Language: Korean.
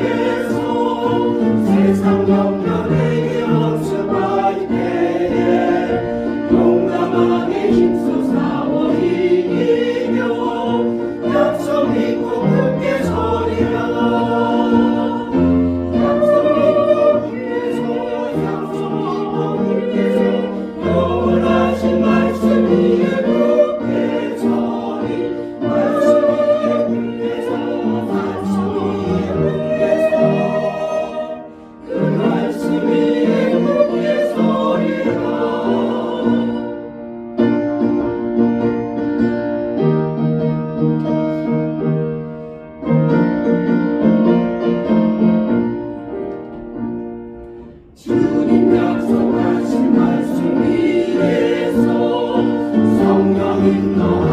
예수 세상 영 nome.